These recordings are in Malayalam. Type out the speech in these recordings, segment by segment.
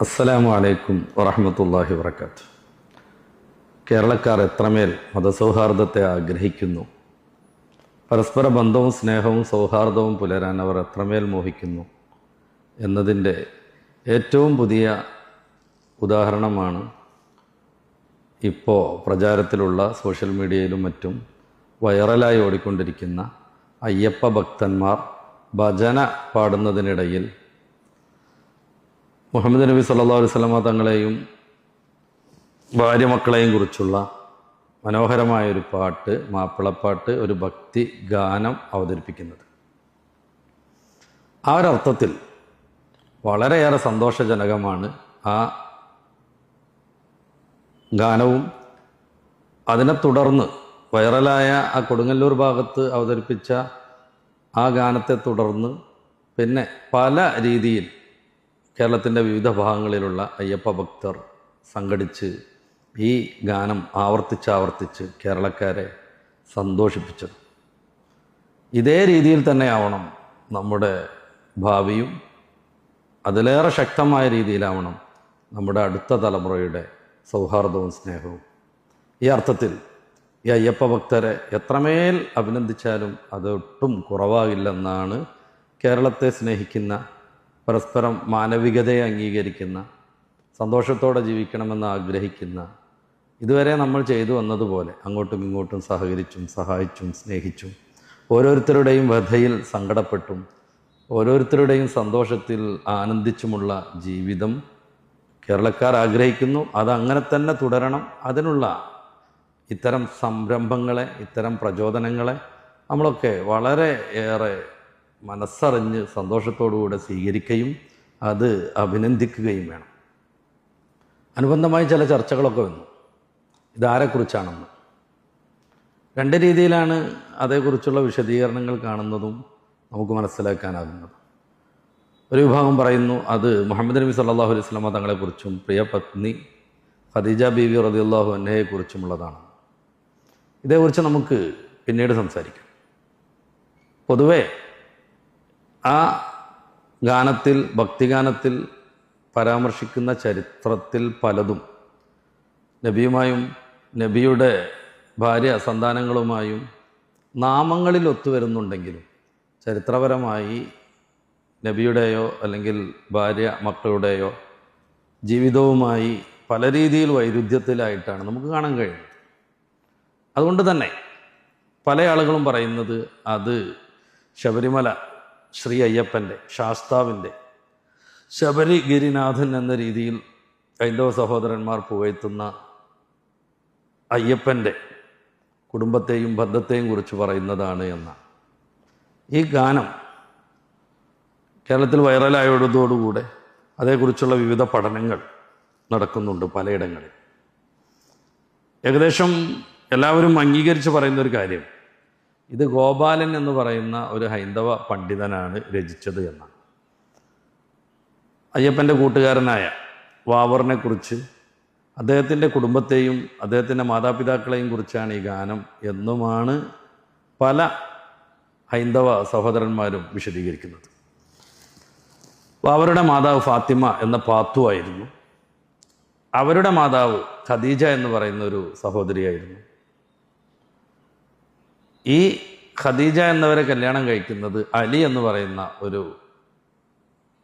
അസ്സലാമു അലൈക്കും വറഹമത്തല്ലാഹി വർക്കാത്ത് കേരളക്കാർ എത്രമേൽ മതസൗഹാർദ്ദത്തെ ആഗ്രഹിക്കുന്നു. പരസ്പര ബന്ധവും സ്നേഹവും സൗഹാർദ്ദവും പുലരാൻ അവർ എത്രമേൽ മോഹിക്കുന്നു എന്നതിന്റെ ഏറ്റവും പുതിയ ഉദാഹരണമാണ് ഇപ്പോൾ പ്രചാരത്തിലുള്ള സോഷ്യൽ മീഡിയയിലും മറ്റും വൈറലായി ഓടിക്കൊണ്ടിരിക്കുന്ന അയ്യപ്പ ഭക്തന്മാർ ഭജന പാടുന്നതിനിടയിൽ മുഹമ്മദ് നബി സല്ലാ അലൈഹി സ്വലമ തങ്ങളെയും ഭാര്യ മക്കളെയും കുറിച്ചുള്ള മനോഹരമായൊരു പാട്ട് മാപ്പിളപ്പാട്ട് ഒരു ഭക്തി ഗാനം അവതരിപ്പിക്കുന്നത്. ആ ഒരർത്ഥത്തിൽ വളരെയേറെ സന്തോഷജനകമാണ് ആ ഗാനവും. അതിനെ തുടർന്ന് വൈറലായ ആ കൊടുങ്ങല്ലൂർ ഭാഗത്ത് അവതരിപ്പിച്ച ആ ഗാനത്തെ തുടർന്ന് പിന്നെ പല രീതിയിൽ കേരളത്തിന്റെ വിവിധ ഭാഗങ്ങളിലുള്ള അയ്യപ്പ ഭക്തർ സംഘടിച്ച് ഈ ഗാനം ആവർത്തിച്ച് ആവർത്തിച്ച് കേരളക്കാരെ സന്തോഷിപ്പിച്ചത്. ഇതേ രീതിയിൽ തന്നെയാവണം നമ്മുടെ ഭാവിയും അതിലേറെ ശക്തമായ രീതിയിലാവണം നമ്മുടെ അടുത്ത തലമുറയുടെ സൗഹാർദ്ദവും സ്നേഹവും. ഈ അർത്ഥത്തിൽ ഈ അയ്യപ്പ ഭക്തരെ എത്രമേൽ അഭിനന്ദിച്ചാലും അതൊട്ടും കുറവാകില്ലെന്നാണ് കേരളത്തെ സ്നേഹിക്കുന്ന പരസ്പരം മാനവികതയെ അംഗീകരിക്കുന്ന സന്തോഷത്തോടെ ജീവിക്കണമെന്ന് ആഗ്രഹിക്കുന്ന ഇതുവരെ നമ്മൾ ചെയ്തു വന്നതുപോലെ അങ്ങോട്ടും ഇങ്ങോട്ടും സഹകരിച്ചും സഹായിച്ചും സ്നേഹിച്ചും ഓരോരുത്തരുടെയും വ്യഥയിൽ സങ്കടപ്പെട്ടും ഓരോരുത്തരുടെയും സന്തോഷത്തിൽ ആനന്ദിച്ചുമുള്ള ജീവിതം കേരളക്കാർ ആഗ്രഹിക്കുന്നു. അത് അങ്ങനെ തന്നെ തുടരണം. അതിനുള്ള ഇത്തരം സംരംഭങ്ങളെ ഇത്തരം പ്രചോദനങ്ങളെ നമ്മളൊക്കെ വളരെ ഏറെ മനസ്സറിഞ്ഞ് സന്തോഷത്തോടുകൂടെ സ്വീകരിക്കുകയും അത് അഭിനന്ദിക്കുകയും വേണം. അനുബന്ധമായി ചില ചർച്ചകളൊക്കെ വന്നു. ഇതാരെക്കുറിച്ചാണെന്ന്. രണ്ട് രീതിയിലാണ് അതേക്കുറിച്ചുള്ള വിശദീകരണങ്ങൾ കാണുന്നതും നമുക്ക് മനസ്സിലാക്കാനാകുന്നത്. ഒരു വിഭാഗം പറയുന്നു അത് മുഹമ്മദ് നബി സല്ലാഹു അലൈഹി സ്വലാമ തങ്ങളെക്കുറിച്ചും പ്രിയ പത്നി ഖദീജ ബീവി റദിയുള്ളാഹു അന്നയെക്കുറിച്ചുമുള്ളതാണ് ഇതേക്കുറിച്ച് നമുക്ക് പിന്നീട് സംസാരിക്കാം. പൊതുവേ ആ ഗാനത്തിൽ ഭക്തിഗാനത്തിൽ പരാമർശിക്കുന്ന ചരിത്രത്തിൽ പലതും. നബിയുമായും നബിയുടെ ഭാര്യ സന്താനങ്ങളുമായും നാമങ്ങളിൽ ഒത്തുവരുന്നുണ്ടെങ്കിലും ചരിത്രപരമായി നബിയുടെയോ അല്ലെങ്കിൽ ഭാര്യ മക്കളുടെയോ ജീവിതവുമായി പല രീതിയിൽ വൈരുദ്ധ്യത്തിലായിട്ടാണ് നമുക്ക് കാണാൻ കഴിയുന്നത്. അതുകൊണ്ട് തന്നെ പല ആളുകളും പറയുന്നത് അത് ശബരിമല ശ്രീ അയ്യപ്പന്റെ ശാസ്താവിന്റെ ശബരിഗിരിനാഥൻ എന്ന രീതിയിൽ ഹൈന്ദവ സഹോദരന്മാർ പുകഴ്ത്തുന്ന അയ്യപ്പന്റെ കുടുംബത്തെയും ബന്ധത്തെയും കുറിച്ച് പറയുന്നതാണ് എന്നാണ്. ഈ ഗാനം കേരളത്തിൽ വൈറലായതോടുകൂടെ അതേക്കുറിച്ചുള്ള വിവിധ പഠനങ്ങൾ നടക്കുന്നുണ്ട് പലയിടങ്ങളിൽ. ഏകദേശം എല്ലാവരും അംഗീകരിച്ച് പറയുന്ന ഒരു കാര്യം ഇത് ഗോപാലൻ എന്ന് പറയുന്ന ഒരു ഹൈന്ദവ പണ്ഡിതനാണ് രചിച്ചത് എന്നാണ്. അയ്യപ്പന്റെ കൂട്ടുകാരനായ വാവറിനെക്കുറിച്ച് അദ്ദേഹത്തിന്റെ കുടുംബത്തെയും അദ്ദേഹത്തിന്റെ മാതാപിതാക്കളെയും കുറിച്ചാണ് ഈ ഗാനം എന്നുമാണ് പല ഹൈന്ദവ സഹോദരന്മാരും വിശദീകരിക്കുന്നത്. അവരുടെ മാതാവ് ഫാത്തിമ എന്ന പാത്തു ആയിരുന്നു. അവരുടെ മാതാവ് ഖദീജ എന്ന് പറയുന്ന ഒരു സഹോദരിയായിരുന്നു. ഈ ഖദീജ എന്നവരെ കല്യാണം കഴിക്കുന്നത് അലി എന്ന് പറയുന്ന ഒരു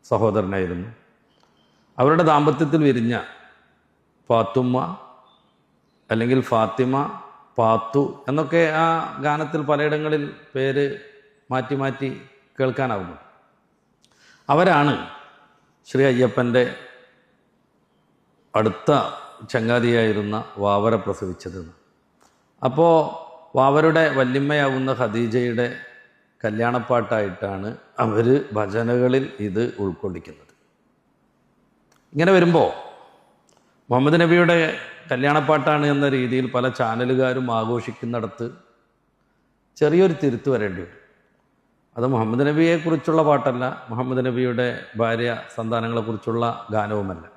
സഹോദരനായിരുന്നു. അവരുടെ ദാമ്പത്യത്തിൽ വിരിഞ്ഞ ഫാത്തുമ്മ അല്ലെങ്കിൽ ഫാത്തിമ പാത്തു എന്നൊക്കെ ആ ഗാനത്തിൽ പലയിടങ്ങളിൽ പേര് മാറ്റി മാറ്റി കേൾക്കാനാവുന്നു. അവരാണ് ശ്രീ അയ്യപ്പന്റെ അടുത്ത ചങ്ങാതിയായിരുന്ന വാവര പ്രസവിച്ചതെന്ന് അപ്പോൾ വാവരുടെ വല്യമ്മയാവുന്ന ഖദീജയുടെ കല്യാണപ്പാട്ടായിട്ടാണ് അവർ ഭജനകളിൽ ഇത് ഉൾക്കൊള്ളിക്കുന്നത്. ഇങ്ങനെ വരുമ്പോൾ മുഹമ്മദ് നബിയുടെ കല്യാണപ്പാട്ടാണ് എന്ന രീതിയിൽ പല ചാനലുകാരും ആഘോഷിക്കുന്നിടത്ത് ചെറിയൊരു തിരുത്ത് വരേണ്ടി വരും. അത് മുഹമ്മദ് നബിയെക്കുറിച്ചുള്ള പാട്ടല്ല മുഹമ്മദ് നബിയുടെ ഭാര്യ സന്താനങ്ങളെക്കുറിച്ചുള്ള ഗാനവുമല്ല.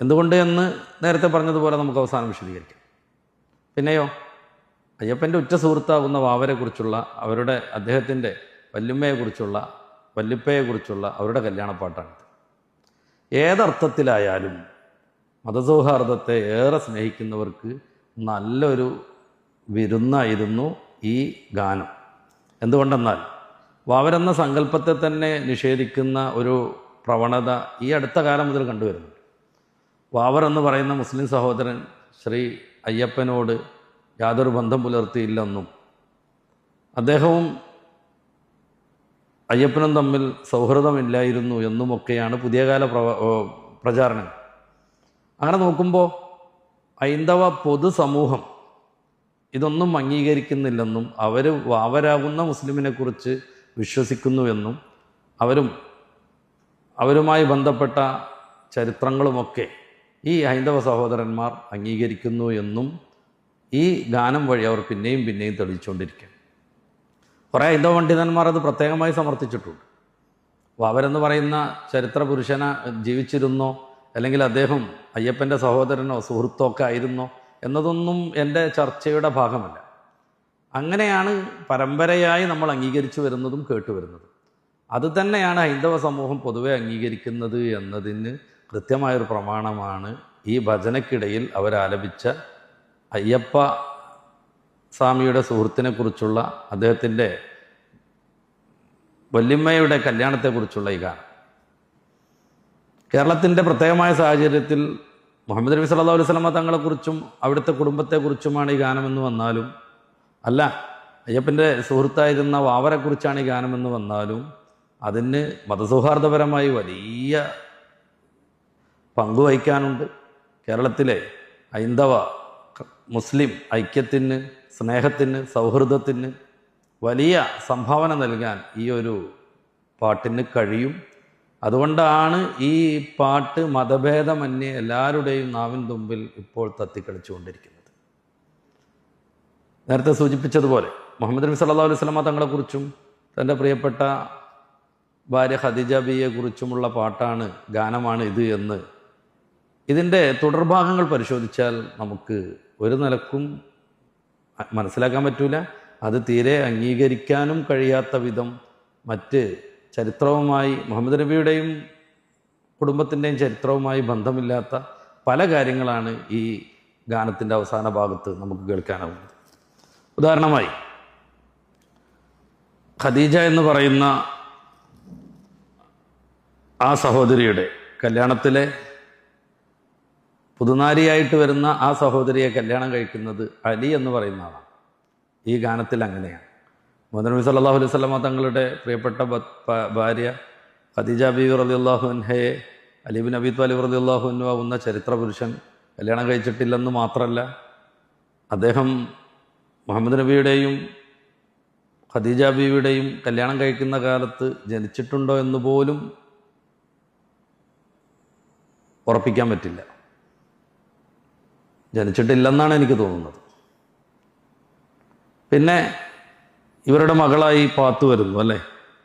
എന്തുകൊണ്ട് എന്ന് നേരത്തെ പറഞ്ഞതുപോലെ നമുക്ക് അവസാനം വിശദീകരിക്കാം. പിന്നെയോ? അയ്യപ്പന്റെ ഉറ്റ സുഹൃത്താകുന്ന വാവരെക്കുറിച്ചുള്ള അവരുടെ അദ്ദേഹത്തിന്റെ വല്ലുമ്മയെക്കുറിച്ചുള്ള വല്യപ്പയെക്കുറിച്ചുള്ള അവരുടെ കല്യാണപ്പാട്ടാണിത്. ഏതർത്ഥത്തിലായാലും മതസൗഹാർദ്ദത്തെ ഏറെ സ്നേഹിക്കുന്നവർക്ക് നല്ലൊരു വിരുന്നായിരുന്നു ഈ ഗാനം. എന്തുകൊണ്ടെന്നാൽ വാവരെന്ന സങ്കല്പത്തെ തന്നെ നിഷേധിക്കുന്ന ഒരു പ്രവണത ഈ അടുത്ത കാലം മുതൽ കണ്ടുവരുന്നുണ്ട്. വാവർ എന്ന് പറയുന്ന മുസ്ലിം സഹോദരൻ ശ്രീ അയ്യപ്പനോട് യാതൊരു ബന്ധം പുലർത്തിയില്ലെന്നും അദ്ദേഹവും അയ്യപ്പനും തമ്മിൽ സൗഹൃദമില്ലായിരുന്നു എന്നുമൊക്കെയാണ് പുതിയ കാല പ്രചാരണങ്ങൾ. പ്രചാരണം അങ്ങനെ നോക്കുമ്പോൾ ഹൈന്ദവ പൊതുസമൂഹം ഇതൊന്നും അംഗീകരിക്കുന്നില്ലെന്നും അവർ അവരാകുന്ന മുസ്ലിമിനെക്കുറിച്ച് വിശ്വസിക്കുന്നുവെന്നും അവരും അവരുമായി ബന്ധപ്പെട്ട ചരിത്രങ്ങളുമൊക്കെ ഈ ഹൈന്ദവ സഹോദരന്മാർ അംഗീകരിക്കുന്നു എന്നും ഈ ഗാനം വഴി അവർ പിന്നെയും പിന്നെയും തെളിയിച്ചുകൊണ്ടിരിക്കുക കുറേ ഹൈന്ദവ പണ്ഡിതന്മാർ അത് പ്രത്യേകമായി സമർത്ഥിച്ചിട്ടുണ്ട്. അപ്പോൾ അവരെന്ന് പറയുന്ന ചരിത്ര പുരുഷന ജീവിച്ചിരുന്നോ അല്ലെങ്കിൽ അദ്ദേഹം അയ്യപ്പന്റെ സഹോദരനോ സുഹൃത്തോ ഒക്കെ ആയിരുന്നോ എന്നതൊന്നും എന്റെ ചർച്ചയുടെ ഭാഗമല്ല. അങ്ങനെയാണ് പരമ്പരയായി നമ്മൾ അംഗീകരിച്ചു വരുന്നതും കേട്ടുവരുന്നതും അത് തന്നെയാണ് ഹൈന്ദവ സമൂഹം പൊതുവെ അംഗീകരിക്കുന്നത് എന്നതിന് കൃത്യമായൊരു പ്രമാണമാണ് ഈ ഭജനക്കിടയിൽ അവരാലപിച്ച അയ്യപ്പ സ്വാമിയുടെ സുഹൃത്തിനെ കുറിച്ചുള്ള അദ്ദേഹത്തിന്റെ വല്യമ്മയുടെ കല്യാണത്തെക്കുറിച്ചുള്ള ഈ ഗാനം. കേരളത്തിന്റെ പ്രത്യേകമായ സാഹചര്യത്തിൽ മുഹമ്മദ് നബി സല്ലാ അലൈഹി സ്വലമ തങ്ങളെക്കുറിച്ചും അവിടുത്തെ കുടുംബത്തെക്കുറിച്ചുമാണ് ഈ ഗാനമെന്ന് വന്നാലും അല്ല അയ്യപ്പന്റെ സുഹൃത്തായിരുന്ന വാവരെക്കുറിച്ചാണ് ഈ ഗാനമെന്ന് വന്നാലും അതിന് മതസൗഹാർദ്ദപരമായി വലിയ പങ്കുവഹിക്കാനുണ്ട് കേരളത്തിലെ ഹൈന്ദവ മുസ്ലിം ഐക്യത്തിന് സ്നേഹത്തിന് സൗഹൃദത്തിന് വലിയ സംഭാവന നൽകാൻ ഈ ഒരു പാട്ടിന് കഴിയും. അതുകൊണ്ടാണ് ഈ പാട്ട് മതഭേദമന്യേ എല്ലാവരുടെയും നാവിൻ തുമ്പിൽ ഇപ്പോൾ തത്തിക്കളിച്ചുകൊണ്ടിരിക്കുന്നത്. നേരത്തെ സൂചിപ്പിച്ചതുപോലെ മുഹമ്മദ് നബി സല്ലാ അലൈഹി സ്വലമ തങ്ങളെക്കുറിച്ചും തന്റെ പ്രിയപ്പെട്ട ഭാര്യ ഖദീജ ബിയെക്കുറിച്ചുമുള്ള പാട്ടാണ് ഗാനമാണ് ഇത് എന്ന് ഇതിന്റെ തുടർഭാഗങ്ങൾ പരിശോധിച്ചാൽ നമുക്ക് ഒരു നിലക്കും മനസ്സിലാക്കാൻ പറ്റൂല. അത് തീരെ അംഗീകരിക്കാനും കഴിയാത്ത വിധം മറ്റ് ചരിത്രവുമായി മുഹമ്മദ് നബിയുടെയും കുടുംബത്തിന്റെയും ചരിത്രവുമായി ബന്ധമില്ലാത്ത പല കാര്യങ്ങളാണ് ഈ ഗാനത്തിന്റെ അവസാന ഭാഗത്ത് നമുക്ക് കേൾക്കാനാവുന്നത്. ഉദാഹരണമായി ഖദീജ എന്ന് പറയുന്ന ആ സഹോദരിയുടെ കല്യാണത്തിലെ പുതുനാരിയായിട്ട് വരുന്ന ആ സഹോദരിയെ കല്യാണം കഴിക്കുന്നത് അലി എന്ന് പറയുന്ന ആളാണ്. ഈ ഗാനത്തിൽ അങ്ങനെയാണ്. മുഹമ്മദ് സല്ലാഹു അലൈഹി സ്വലമ തങ്ങളുടെ പ്രിയപ്പെട്ട ഭാര്യ ഖദീജ ബി റലി അള്ളാഹുൻഹയെ അലീബിൻ അബി ത്വാലിബ് റലി അള്ളാഹുനു ആവുന്ന ചരിത്ര പുരുഷൻ കല്യാണം കഴിച്ചിട്ടില്ലെന്ന് മാത്രമല്ല അദ്ദേഹം മുഹമ്മദ് നബിയുടെയും ഖദീജ ബീവിയുടെയും കല്യാണം കഴിക്കുന്ന കാലത്ത് ജനിച്ചിട്ടുണ്ടോ എന്ന് പോലും ഉറപ്പിക്കാൻ പറ്റില്ല. ജനിച്ചിട്ടില്ലെന്നാണ് എനിക്ക് തോന്നുന്നത്. പിന്നെ ഇവരുടെ മകളായി പാത്തു വരുന്നു അല്ലേ?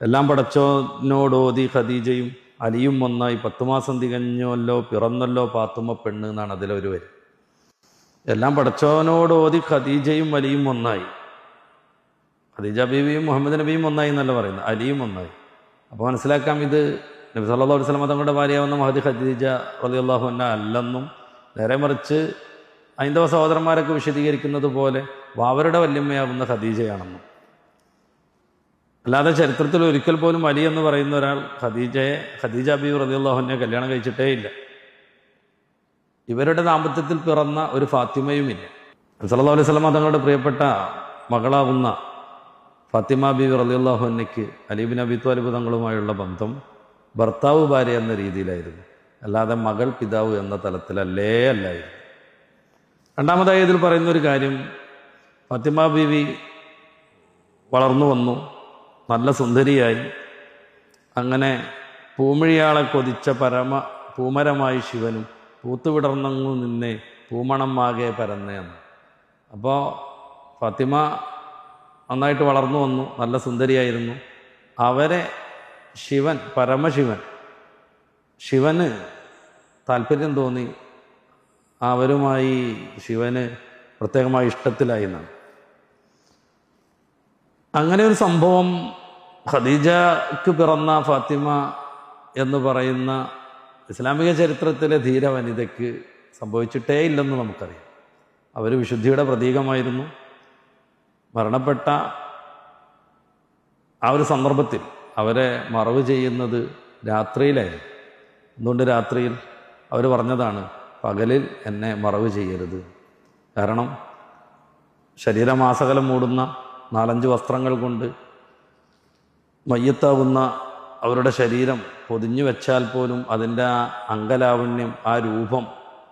എല്ലാം പടച്ചോനോടോതി ഖദീജയും അലിയും ഒന്നായി പത്തു മാസം തികഞ്ഞല്ലോ പിറന്നല്ലോ പാത്തുമ്മ പെണ്ണ് എന്നാണ് അതിലൊരു വരി. എല്ലാം പടച്ചോനോടോതി ഖദീജയും അലിയും ഒന്നായി. ഖദീജ ബീവിയും മുഹമ്മദ് നബിയും ഒന്നായി എന്നല്ല പറയുന്നത് അലിയും ഒന്നായി. അപ്പോൾ മനസ്സിലാക്കാം ഇത് നബി സല്ലാ അലൈഹി സ്വലം തങ്ങളുടെ ഭാര്യയാവുന്ന മഹദി ഖദീജ റലി അള്ളാഹു അന്ന അല്ലെന്നും നേരെ മറിച്ച് ഹൈന്ദവ സഹോദരന്മാരൊക്കെ വിശദീകരിക്കുന്നത് പോലെ വാവരുടെ വല്യമ്മയാവുന്ന ഖദീജയാണെന്നും. അല്ലാതെ ചരിത്രത്തിൽ ഒരിക്കൽ പോലും അലി എന്ന് പറയുന്ന ഒരാൾ ഖദീജയെ ഖദീജ ബി റലിയുള്ളാഹുവിനെ കല്യാണം കഴിച്ചിട്ടേ ഇല്ല. ഇവരുടെ ദാമ്പത്യത്തിൽ പിറന്ന ഒരു ഫാത്തിമയുമില്ല. സല്ലാ അലൈഹി സ്വലമ തങ്ങളുടെ പ്രിയപ്പെട്ട മകളാവുന്ന ഫാത്തിമ ബി റലിയുള്ളാഹുനയ്ക്ക് അലീബിൻ അബി ത്വാലിബ് തങ്ങളുമായുള്ള ബന്ധം ഭർത്താവ് ഭാര്യ എന്ന രീതിയിലായിരുന്നു. അല്ലാതെ മകൾ പിതാവ് എന്ന തലത്തിലല്ലേ അല്ലായിരുന്നു. രണ്ടാമതായി ഇതിൽ പറയുന്ന ഒരു കാര്യം ഫാത്തിമ ബീവി വളർന്നു വന്നു നല്ല സുന്ദരിയായി. അങ്ങനെ പൂമിഴിയാളെ കൊതിച്ച പരമ പൂമരമായി ശിവനും പൂത്തുവിടർന്നങ്ങു നിന്നെ പൂമണമാകെ പരന്നേന്ന് അപ്പോൾ ഫത്തിമ നന്നായിട്ട് വളർന്നു വന്നു നല്ല സുന്ദരിയായിരുന്നു. അവരെ ശിവൻ പരമശിവൻ ശിവന് താല്പര്യം തോന്നി അവരുമായി ശിവന് പ്രത്യേകമായി ഇഷ്ടത്തിലായി എന്നാണ്. അങ്ങനെ ഒരു സംഭവം ഖദീജക്ക് പിറന്ന ഫാത്തിമ എന്ന് പറയുന്ന ഇസ്ലാമിക ചരിത്രത്തിലെ ധീര വനിതയ്ക്ക് സംഭവിച്ചിട്ടേ ഇല്ലെന്ന് നമുക്കറിയാം. അവർ വിശുദ്ധിയുടെ പ്രതീകമായിരുന്നു. മരണപ്പെട്ട ആ ഒരു സന്ദർഭത്തിൽ അവരെ മറവ് ചെയ്യുന്നത് രാത്രിയിലായിരുന്നു. എന്തുകൊണ്ട് രാത്രിയിൽ? അവർ പറഞ്ഞതാണ് പകലിൽ എന്നെ മറവ് ചെയ്യരുത്. കാരണം ശരീരമാസകലം മൂടുന്ന നാലഞ്ച് വസ്ത്രങ്ങൾ കൊണ്ട് മയ്യത്താവുന്ന അവരുടെ ശരീരം പൊതിഞ്ഞു വെച്ചാൽ പോലും അതിന്റെ ആ അംഗലാവണ്യം ആ രൂപം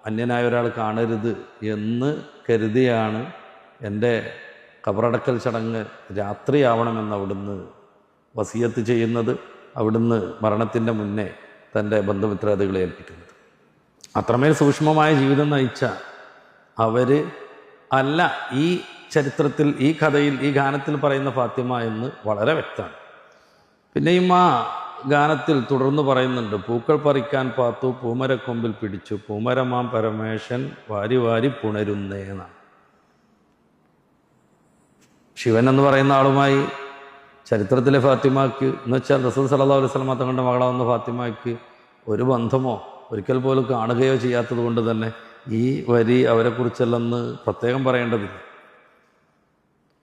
അന്യനായ ഒരാൾ കാണരുത് എന്ന് കരുതിയാണ് എന്റെ കബറടക്കൽ ചടങ്ങ് രാത്രിയാവണമെന്ന് അവിടുന്ന് വസിയത്ത് ചെയ്യുന്നത് അവിടുന്ന് മരണത്തിന്റെ മുന്നേ തന്റെ ബന്ധുമിത്രാദികളെ ഏൽപ്പിക്കുന്നത്. അത്രമേൽ സൂക്ഷ്മമായ ജീവിതം നയിച്ച അവർ അല്ല ഈ ചരിത്രത്തിൽ ഈ കഥയിൽ ഈ ഗാനത്തിൽ പറയുന്ന ഫാത്തിമ എന്ന് വളരെ വ്യക്തമാണ്. പിന്നെയും ആ ഗാനത്തിൽ തുടർന്ന് പറയുന്നുണ്ട് പൂക്കൾ പറിക്കാൻ പാത്തു പൂമരക്കൊമ്പിൽ പിടിച്ചു പൂമരമാം പരമേശൻ വാരി വാരി പുണരുന്നേന്നാണ് ശിവൻ എന്ന് പറയുന്ന ആളുമായി ചരിത്രത്തിലെ ഫാത്തിമാക്ക് എന്ന് വെച്ചാൽ റസൂൽ സല്ലാ അലൈഹി സ്വലമ തങ്ങളുടെ മകളാവുന്ന ഫാത്തിമാക്ക് ഒരു ബന്ധമോ ഒരിക്കൽ പോലും കാണുകയോ ചെയ്യാത്തത് കൊണ്ട് തന്നെ ഈ വരി അവരെക്കുറിച്ചല്ലെന്ന് പ്രത്യേകം പറയേണ്ടതില്ല.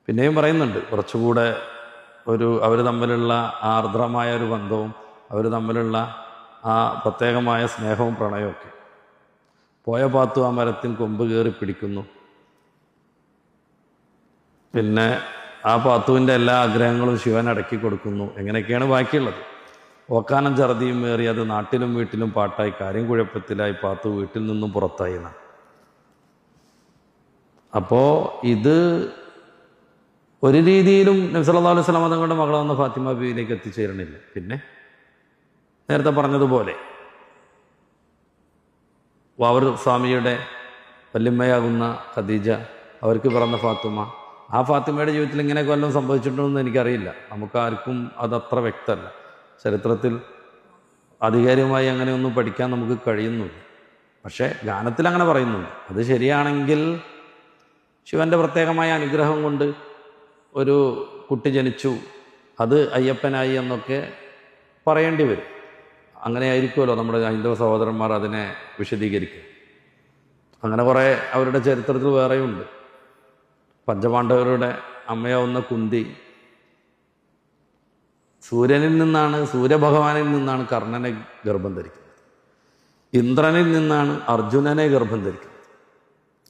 പിന്നെയും പറയുന്നുണ്ട് കുറച്ചുകൂടെ ഒരു അവർ തമ്മിലുള്ള ആർദ്രമായ ഒരു ബന്ധവും അവർ തമ്മിലുള്ള ആ പ്രത്യേകമായ സ്നേഹവും പ്രണയവും ഒക്കെ. പോയ പാത്തു ആ മരത്തിൽ കൊമ്പ് കയറി പിടിക്കുന്നു. പിന്നെ ആ പാത്തുവിന്റെ എല്ലാ ആഗ്രഹങ്ങളും ശിവൻ അടക്കി കൊടുക്കുന്നു. എങ്ങനെയൊക്കെയാണ് ബാക്കിയുള്ളത്? ഓക്കാനം ഛർദിയും ഏറി അത് നാട്ടിലും വീട്ടിലും പാട്ടായി കാര്യം കുഴപ്പത്തിലായി പാത്തു വീട്ടിൽ നിന്നും പുറത്തായി എന്നാണ് അപ്പോൾ ഇത് ഒരു രീതിയിലും നബ്സല്ലാ അലൈഹി സ്വലാം തങ്ങളുടെ മകളെ വന്ന ഫാത്തിമ ബീവിയിലേക്ക് എത്തിച്ചേരണില്ല. പിന്നെ നേരത്തെ പറഞ്ഞതുപോലെ വാവർ സ്വാമിയുടെ വല്യമ്മയാകുന്ന ഖദീജ അവർക്ക് പിറന്ന ഫാത്തിമ ആ ഫാത്തിമയുടെ ജീവിതത്തിൽ ഇങ്ങനെയൊക്കെ വല്ലതും സംഭവിച്ചിട്ടുണ്ടെന്ന് എനിക്കറിയില്ല. നമുക്കാർക്കും അതത്ര വ്യക്തമല്ല. ചരിത്രത്തിൽ ആധികാരികമായി അങ്ങനെയൊന്നും പഠിക്കാൻ നമുക്ക് കഴിയുന്നില്ല പക്ഷേ ഗാനത്തിൽ അങ്ങനെ പറയുന്നുണ്ട്. അത് ശരിയാണെങ്കിൽ ശിവന്റെ പ്രത്യേകമായ അനുഗ്രഹം കൊണ്ട് ഒരു കുട്ടി ജനിച്ചു. അത് അയ്യപ്പനായി എന്നൊക്കെ പറയേണ്ടി വരും. അങ്ങനെ ആയിരിക്കുമല്ലോ നമ്മുടെ ഹൈന്ദവ സഹോദരന്മാർ അതിനെ വിശദീകരിക്കും അങ്ങനെ കുറേ അവരുടെ ചരിത്രത്തിൽ വേറെയുണ്ട്. പഞ്ചപാണ്ഡവരുടെ അമ്മയാവുന്ന കുന്തി സൂര്യനിൽ നിന്നാണ് സൂര്യഭഗവാനിൽ നിന്നാണ് കർണനെ ഗർഭം ധരിക്കുന്നത്. ഇന്ദ്രനിൽ നിന്നാണ് അർജുനനെ ഗർഭം ധരിക്കുന്നത്.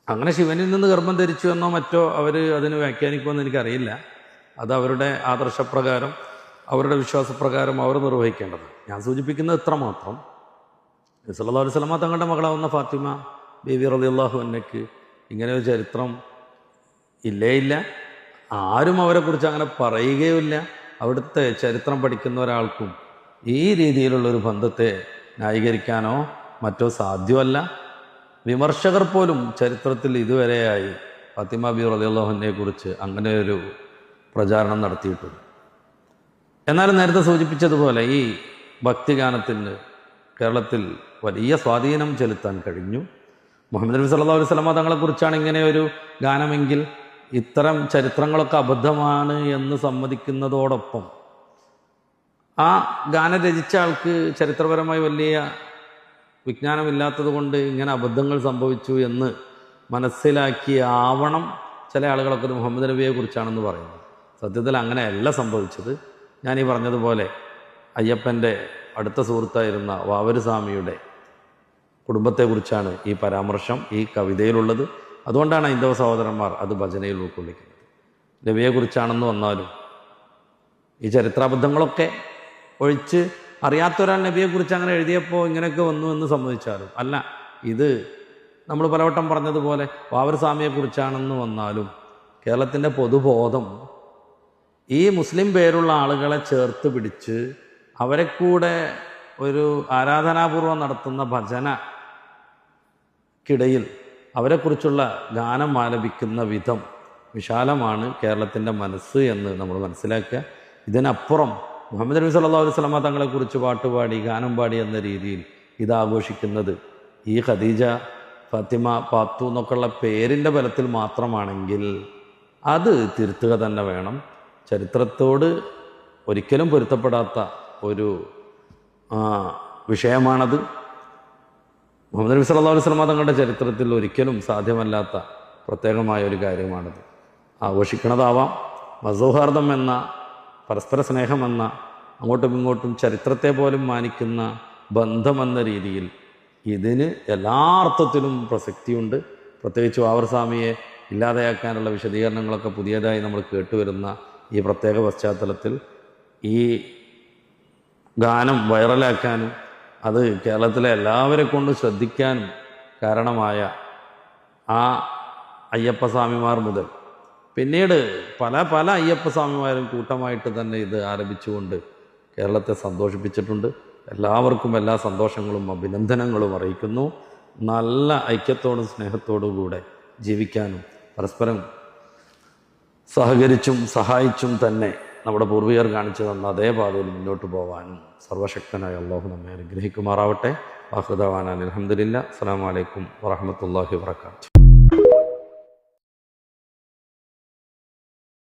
അങ്ങനെ ശിവനിൽ നിന്ന് ഗർഭം ധരിച്ചു എന്നോ മറ്റോ അവർ അതിന് വ്യാഖ്യാനിക്കുമെന്ന് എനിക്കറിയില്ല. അത് അവരുടെ ആദർശപ്രകാരം അവരുടെ വിശ്വാസപ്രകാരം അവർ നിർവഹിക്കേണ്ടത്. ഞാൻ സൂചിപ്പിക്കുന്നത് ഇത്ര മാത്രം. സല്ലല്ലാഹു അലൈഹി വസല്ലമ തങ്ങളുടെ മകളാവുന്ന ഫാത്തിമ ബേബി റളിയല്ലാഹു അന്നയ്ക്ക് ഇങ്ങനെ ഒരു ചരിത്രം ഇല്ലേ ഇല്ല. ആരും അവരെക്കുറിച്ച് അങ്ങനെ പറയുകയുമില്ല. അവിടുത്തെ ചരിത്രം പഠിക്കുന്ന ഒരാൾക്കും ഈ രീതിയിലുള്ളൊരു ബന്ധത്തെ ന്യായീകരിക്കാനോ മറ്റോ സാധ്യമല്ല. വിമർശകർ പോലും ചരിത്രത്തിൽ ഇതുവരെയായി ഫത്തിമ ബി റളിയല്ലാഹുവിനെ കുറിച്ച് അങ്ങനെ ഒരു പ്രചാരണം നടത്തിയിട്ടുണ്ട്. എന്നാൽ നേരത്തെ സൂചിപ്പിച്ചതുപോലെ ഈ ഭക്തിഗാനത്തിന് കേരളത്തിൽ വലിയ സ്വാധീനം ചെലുത്താൻ കഴിഞ്ഞു. മുഹമ്മദ് നബി സല്ലല്ലാഹു അലൈഹി വസല്ലമ തങ്ങളെക്കുറിച്ചാണ് ഇങ്ങനെ ഒരു ഗാനമെങ്കിൽ ഇത്തരം ചരിത്രങ്ങളൊക്കെ അബദ്ധമാണ് എന്ന് സമ്മതിക്കുന്നതോടൊപ്പം ആ ഗാനം രചിച്ച ആൾക്ക് ചരിത്രപരമായി വലിയ വിജ്ഞാനമില്ലാത്തത് കൊണ്ട് ഇങ്ങനെ അബദ്ധങ്ങൾ സംഭവിച്ചു എന്ന് മനസ്സിലാക്കി ആവണം ചില ആളുകളൊക്കെ മുഹമ്മദ് നബിയെ കുറിച്ചാണെന്ന് പറയുന്നത്. സത്യത്തിൽ അങ്ങനെയല്ല സംഭവിച്ചത്. ഞാൻ ഈ പറഞ്ഞതുപോലെ അയ്യപ്പന്റെ അടുത്ത സുഹൃത്തായിരുന്ന വാവരുസ്വാമിയുടെ കുടുംബത്തെക്കുറിച്ചാണ് ഈ പരാമർശം ഈ കവിതയിലുള്ളത്. അതുകൊണ്ടാണ് ഹൈന്ദവ സഹോദരന്മാർ അത് ഭജനയിൽ ഉൾക്കൊള്ളിക്കുന്നത്. രവിയെക്കുറിച്ചാണെന്ന് വന്നാലും ഈ ചരിത്രാബദ്ധങ്ങളൊക്കെ ഒഴിച്ച് അറിയാത്ത അറിയാത്തൊരാൾ നബിയെക്കുറിച്ച് അങ്ങനെ എഴുതിയപ്പോൾ ഇങ്ങനെയൊക്കെ വന്നു എന്ന് സമ്മതിച്ചാലും അല്ല ഇത് നമ്മൾ പലവട്ടം പറഞ്ഞതുപോലെ വാവർസ്വാമിയെക്കുറിച്ചാണെന്ന് വന്നാലും കേരളത്തിന്റെ പൊതുബോധം ഈ മുസ്ലിം പേരുള്ള ആളുകളെ ചേർത്ത് പിടിച്ച് അവരെ കൂടെ ഒരു ആരാധനാപൂർവം നടത്തുന്ന ഭജനക്കിടയിൽ അവരെക്കുറിച്ചുള്ള ഗാനം ആലപിക്കുന്ന വിധം വിശാലമാണ് കേരളത്തിന്റെ മനസ്സ് എന്ന് നമ്മൾ മനസ്സിലാക്കുക. ഇതിനപ്പുറം മുഹമ്മദ് നബി സല്ലല്ലാഹു അലൈഹി വസല്ലമ തങ്ങളെക്കുറിച്ച് പാട്ടുപാടി ഗാനം പാടി എന്ന രീതിയിൽ ഇത് ആഘോഷിക്കുന്നത് ഈ ഖദീജ ഫാത്തിമ പാത്തു എന്നൊക്കെയുള്ള പേരിന്റെ ബലത്തിൽ മാത്രമാണെങ്കിൽ അത് തിരുത്തുക തന്നെ വേണം. ചരിത്രത്തോട് ഒരിക്കലും പൊരുത്തപ്പെടാത്ത ഒരു വിഷയമാണത്. മുഹമ്മദ് നബി സല്ലാ അലൈഹി വസല്ലമ തങ്ങളുടെ ചരിത്രത്തിൽ ഒരിക്കലും സാധ്യമല്ലാത്ത പ്രത്യേകമായ ഒരു കാര്യമാണിത്. ആഘോഷിക്കണതാവാം. മസൗഹാർദ്ദം എന്ന പരസ്പര സ്നേഹമെന്ന അങ്ങോട്ടും ഇങ്ങോട്ടും ചരിത്രത്തെ പോലും മാനിക്കുന്ന ബന്ധമെന്ന രീതിയിൽ ഇതിന് എല്ലാ അർത്ഥത്തിലും പ്രസക്തിയുണ്ട്. പ്രത്യേകിച്ച് വാവർസ്വാമിയെ ഇല്ലാതെയാക്കാനുള്ള വിശദീകരണങ്ങളൊക്കെ പുതിയതായി നമ്മൾ കേട്ടുവരുന്ന ഈ പ്രത്യേക പശ്ചാത്തലത്തിൽ ഈ ഗാനം വൈറലാക്കാനും അത് കേരളത്തിലെ എല്ലാവരെ കൊണ്ട് ശ്രദ്ധിക്കാൻ കാരണമായ ആ അയ്യപ്പസ്വാമിമാർ മുതൽ. പിന്നീട് പല പല അയ്യപ്പസ്വാമിമാരും കൂട്ടമായിട്ട് തന്നെ ഇത് ആരംഭിച്ചുകൊണ്ട് കേരളത്തെ സന്തോഷിപ്പിച്ചിട്ടുണ്ട്. എല്ലാവർക്കും എല്ലാ സന്തോഷങ്ങളും അഭിനന്ദനങ്ങളും അറിയിക്കുന്നു. നല്ല ഐക്യത്തോടും സ്നേഹത്തോടും കൂടെ ജീവിക്കാനും പരസ്പരം സഹകരിച്ചും സഹായിച്ചും തന്നെ നമ്മുടെ പൂർവികർ കാണിച്ചു തന്ന അതേ പാതയിൽ മുന്നോട്ട് പോകാനും സർവശക്തനായ അള്ളാഹു നമ്മെ അനുഗ്രഹിക്കുമാറാവട്ടെ. വാഹൃദവാനാൻ അലഹമില്ല അസ്സാം വലൈക്കും വാഹമത്തല്ലാഹി വാത്തു